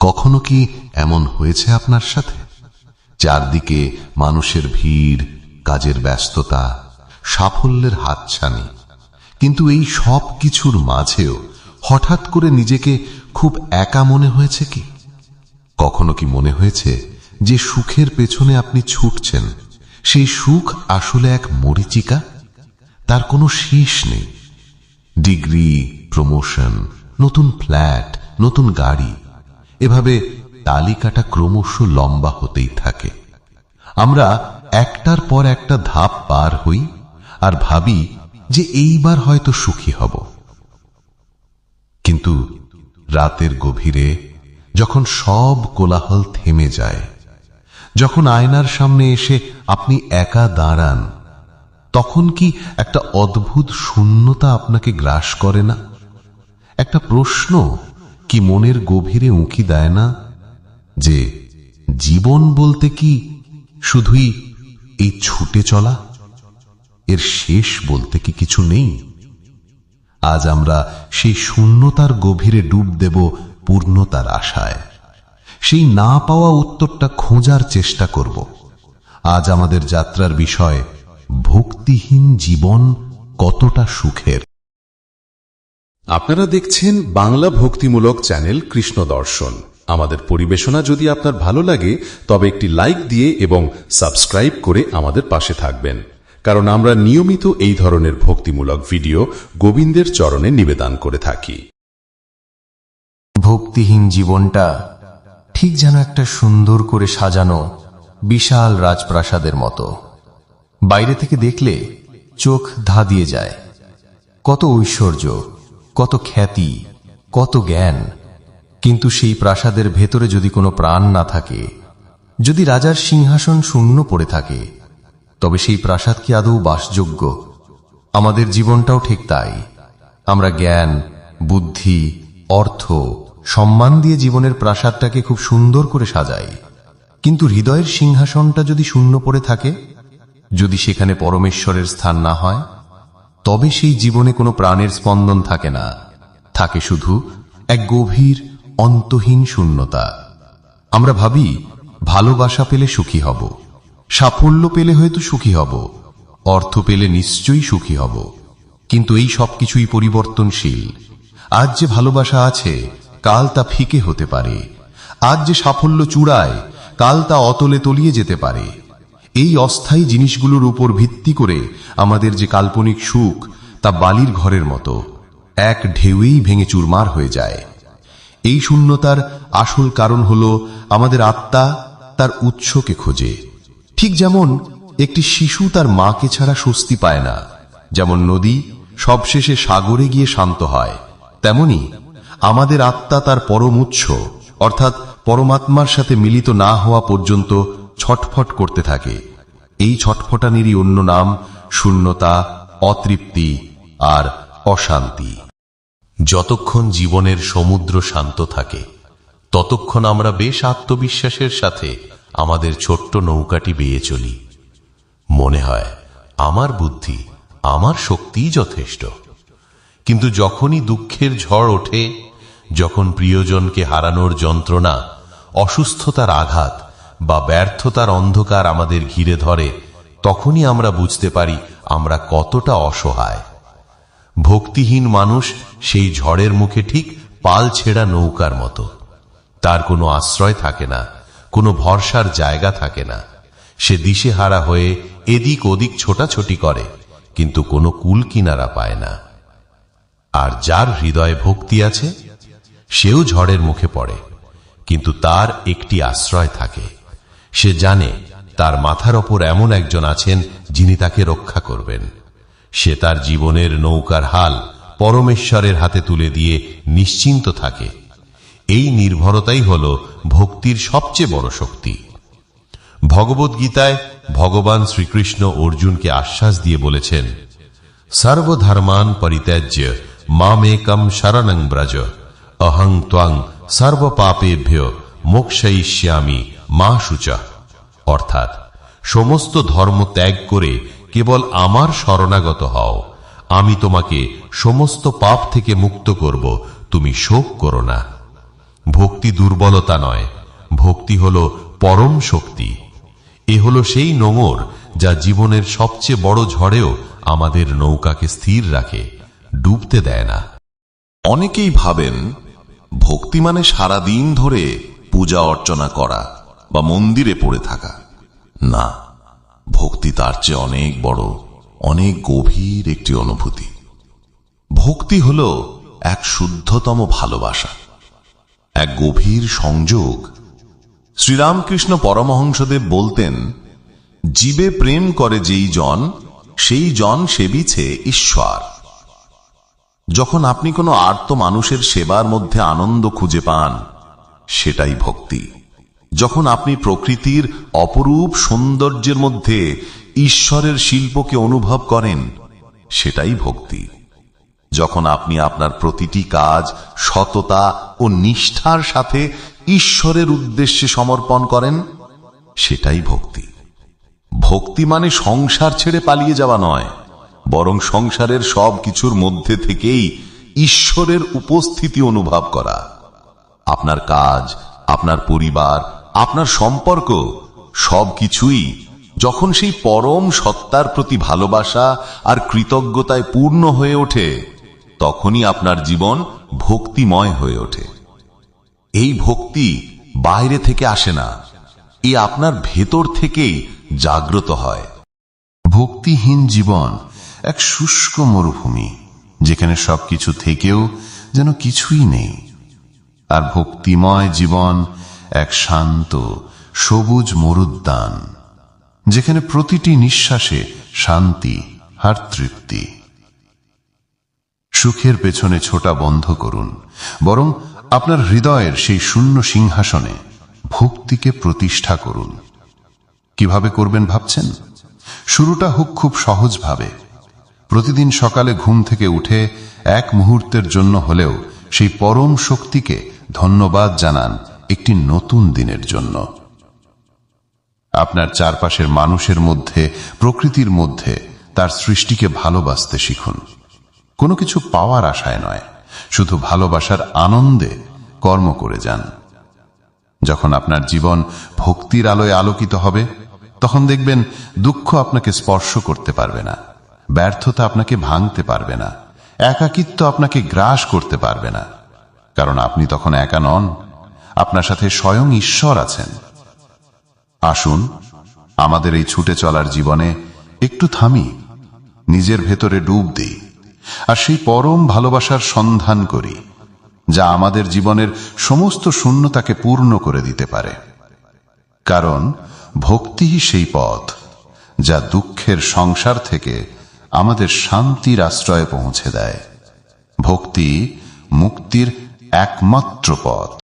কখনো কি এমন হয়েছে আপনার সাথে? চারদিকে মানুষের ভিড়, কাজের ব্যস্ততা, সাফল্যের হাতছানি। কিন্তু এই সব কিছুর মাঝেও হঠাৎ করে নিজেকে খুব একা মনে হয়েছে কি? কখনো কি মনে হয়েছে যে সুখের পেছনে আপনি ছুটছেন? সেই সুখ আসলে এক মরিচিকা? তার কোনো শেষ নেই। ডিগ্রি, প্রমোশন, নতুন ফ্ল্যাট, নতুন গাড়ি এভাবে তালিকাটা ক্রমশ লম্বা হতেই থাকে। আমরা একটার পর একটা ধাপ পার হই আর ভাবি যে এইবার হয়তো সুখী হব। কিন্তু রাতের গভীরে যখন সব কোলাহল থেমে যায়, যখন আয়নার সামনে এসে আপনি একা দাঁড়ান, তখন কি একটা অদ্ভুত শূন্যতা আপনাকে গ্রাস করে না? একটা প্রশ্ন কি মনের গভীরে উঁকি দেয় না যে জীবন বলতে কি শুধুই এই ছুটে চলা? এর শেষ বলতে কি কিছু নেই? আজ আমরা সেই শূন্যতার গভীরে ডুব দেব পূর্ণতার আশায়। সেই না পাওয়া উত্তরটা খোঁজার চেষ্টা করব। আজ আমাদের যাত্রার বিষয়, ভক্তিহীন জীবন কতটা সুখের? আপনারা দেখছেন বাংলা ভক্তিমূলক চ্যানেল কৃষ্ণ দর্শন। আমাদের পরিবেশনা যদি আপনার ভালো লাগে, তবে একটি লাইক দিয়ে এবং সাবস্ক্রাইব করে আমাদের পাশে থাকবেন। কারণ আমরা নিয়মিত এই ধরনের ভক্তিমূলক ভিডিও গোবিন্দের চরণে নিবেদন করে থাকি। ভক্তিহীন জীবনটা ঠিক যেন একটা সুন্দর করে সাজানো বিশাল রাজপ্রাসাদের মতো। বাইরে থেকে দেখলে চোখ ধা দিয়ে যায়। কত ঐশ্বর্য। কত খ্যাতি, কত জ্ঞান। কিন্তু সেই প্রাসাদের ভেতরে যদি কোনো প্রাণ না থাকে, যদি রাজার সিংহাসন শূন্য পড়ে থাকে, তবে সেই প্রাসাদ কি আদৌ বাসযোগ্য? আমাদের জীবনটাও ঠিক তাই। আমরা জ্ঞান, বুদ্ধি, অর্থ, সম্মান দিয়ে জীবনের প্রাসাদটাকে খুব সুন্দর করে সাজাই। কিন্তু হৃদয়ের সিংহাসনটা যদি শূন্য পড়ে থাকে, যদি সেখানে পরমেশ্বরের স্থান না হয় তবে সেই জীবনে কোনো প্রাণের স্পন্দন থাকে না। থাকে শুধু এক গভীর, অন্তহীন শূন্যতা। আমরা ভাবি, ভালোবাসা পেলে সুখী হব। সাফল্য পেলে হয়তো সুখী হব। অর্থ পেলে নিশ্চয়ই সুখী হব। কিন্তু এই সব কিছুই পরিবর্তনশীল। আজ যে ভালোবাসা আছে, কাল তা ফিকে হতে পারে। আজ যে সাফল্য চূড়ায়, কাল তা অতলে তলিয়ে যেতে পারে। এই অস্থায়ী জিনিসগুলোর উপর ভিত্তি করে আমাদের যে কাল্পনিক সুখ, তা বালির ঘরের মতো। এক ঢেউয়েই ভেঙে চুরমার হয়ে যায়। এই শূন্যতার আসল কারণ হল আমাদের আত্মা তার উৎসকে খোঁজে। ঠিক যেমন একটি শিশু তার মাকে ছাড়া স্বস্তি পায় না, যেমন নদী সবশেষে সাগরে গিয়ে শান্ত হয়, তেমনি আমাদের আত্মা তার পরম উৎস, অর্থাৎ পরমাত্মার সাথে মিলিত না হওয়া পর্যন্ত ছটফট করতে থাকে। এই ছটফটানিরই অন্য নাম শূন্যতা, অতৃপ্তি আর অশান্তি। যতক্ষণ জীবনের সমুদ্র শান্ত থাকে, ততক্ষণ আমরা বেশ আত্মবিশ্বাসের সাথে আমাদের ছোট্ট নৌকাটি বেয়ে চলি। মনে হয়, আমার বুদ্ধি, আমার শক্তিই যথেষ্ট। কিন্তু যখনই দুঃখের ঝড় ওঠে, যখন প্রিয়জনকে হারানোর যন্ত্রণা, অসুস্থতার আঘাত বা ব্যর্থতার অন্ধকার আমাদের ঘিরে ধরে, তখনই আমরা বুঝতে পারি আমরা কতটা অসহায়। ভক্তিহীন মানুষ সেই ঝড়ের মুখে ঠিক পাল ছেঁড়া নৌকার মতো। তার কোনো আশ্রয় থাকে না, কোনো ভরসার জায়গা থাকে না। সে দিশেহারা হয়ে এদিক ওদিক ছোটাছুটি করে, কিন্তু কোনো কুল কিনারা পায় না। আর যার হৃদয়ে ভক্তি আছে, সেও ঝড়ের মুখে পড়ে, কিন্তু তার একটি আশ্রয় থাকে। সে জানে তার মাথার ওপর এমন একজন আছেন যিনি তাকে রক্ষা করবেন। সে তার জীবনের নৌকার হাল পরমেশ্বরের হাতে তুলে দিয়ে নিশ্চিন্ত থাকে। এই নির্ভরতাই হল ভক্তির সবচেয়ে বড় শক্তি। ভগবদ্গীতায় ভগবান শ্রীকৃষ্ণ অর্জুনকে আশ্বাস দিয়ে বলেছেন, সর্বধর্মান পরিত্যাজ্য মামেকম শরণং ব্রজ। অহং ত্বং সর্বপাপেভ্য মোক্ষয়িষ্যামি মা সুচা, অর্থাৎ সমস্ত ধর্ম ত্যাগ করে কেবল আমার শরণাগত হও। আমি তোমাকে সমস্ত পাপ থেকে মুক্ত করব, তুমি শোক করো না। ভক্তি দুর্বলতা নয়, ভক্তি হল পরম শক্তি। এ হলো সেই নোঙর যা জীবনের সবচেয়ে বড় ঝড়েও আমাদের নৌকাকে স্থির রাখে, ডুবতে দেয় না। অনেকেই ভাবেন, ভক্তি মানে সারাদিন ধরে পূজা অর্চনা করা। বা মন্দিরে পড়ে থাকা। না, ভক্তি তার চেয়ে অনেক বড়, অনেক গভীর একটি অনুভূতি। ভক্তি হল এক শুদ্ধতম ভালোবাসা, এক গভীর সংযোগ। শ্রীরামকৃষ্ণ পরমহংসদেব বলতেন, জীবে প্রেম করে যেই জন, সেই জন সেবিছে ঈশ্বর। যখন আপনি কোনো আর্ত মানুষের সেবার মধ্যে আনন্দ খুঁজে পান, সেটাই ভক্তি। যখন আপনি প্রকৃতির অপরূপ সৌন্দর্যের মধ্যে ঈশ্বরের শিল্পকে অনুভব করেন, সেটাই ভক্তি। যখন আপনি আপনার প্রতিটি কাজ সততা ও নিষ্ঠার সাথে ঈশ্বরের উদ্দেশ্যে সমর্পণ করেন, সেটাই ভক্তি। ভক্তি মানে সংসার ছেড়ে পালিয়ে যাওয়া নয়, বরং সংসারের সব কিছুর মধ্যে থেকেই ঈশ্বরের উপস্থিতি অনুভব করা। আপনার কাজ, আপনার পরিবার আপনার সম্পর্ক সব কিছুই যখন সেই পরম সত্তার প্রতি ভালোবাসা আর কৃতজ্ঞতায় পূর্ণ হয়ে ওঠে, তখনই আপনার জীবন ভক্তিময় হয়ে ওঠে। এই ভক্তি বাইরে থেকে আসে না, এ আপনার ভেতর থেকেই জাগ্রত হয়। ভক্তিহীন জীবন এক শুষ্ক মরুভূমি, যেখানে সবকিছু থেকেও যেন কিছুই নেই। আর ভক্তিময় জীবন এক শান্ত, সবুজ মরুদ্যান, যেখানে প্রতিটি নিঃশ্বাসে শান্তি, আর তৃপ্তি। সুখের পেছনে ছোটা বন্ধ করুন, বরং আপনার হৃদয়ের সেই শূন্য সিংহাসনে ভক্তিকে প্রতিষ্ঠা করুন। কীভাবে করবেন ভাবছেন? শুরুটা হোক খুব সহজভাবে। প্রতিদিন সকালে ঘুম থেকে উঠে এক মুহূর্তের জন্য হলেও সেই পরম শক্তিকে ধন্যবাদ জানান একটি নতুন দিনের জন্য। আপনার চারপাশের মানুষের মধ্যে, প্রকৃতির মধ্যে তার সৃষ্টিকে ভালোবাসতে শিখুন। কোনো কিছু পাওয়ার আশায় নয়, শুধু ভালোবাসার আনন্দে কর্ম করে যান। যখন আপনার জীবন ভক্তির আলোয় আলোকিত হবে, তখন দেখবেন দুঃখ আপনাকে স্পর্শ করতে পারবে না, ব্যর্থতা আপনাকে ভাঙতে পারবে না, একাকিত্ব আপনাকে গ্রাস করতে পারবে না। কারণ আপনি তখন একা নন। আপনার সাথে স্বয়ং ঈশ্বর আছেন। আসুন, আমাদের এই ছুটে চলার জীবনে একটু থামি, নিজের ভেতরে ডুব দিই, আর সেই পরম ভালোবাসার সন্ধান করি, যা আমাদের জীবনের সমস্ত শূন্যতাকে পূর্ণ করে দিতে পারে। কারণ, ভক্তিই সেই পথ, যা দুঃখের সংসার থেকে আমাদের শান্তির আশ্রয়ে পৌঁছে দেয়। ভক্তি মুক্তির একমাত্র পথ।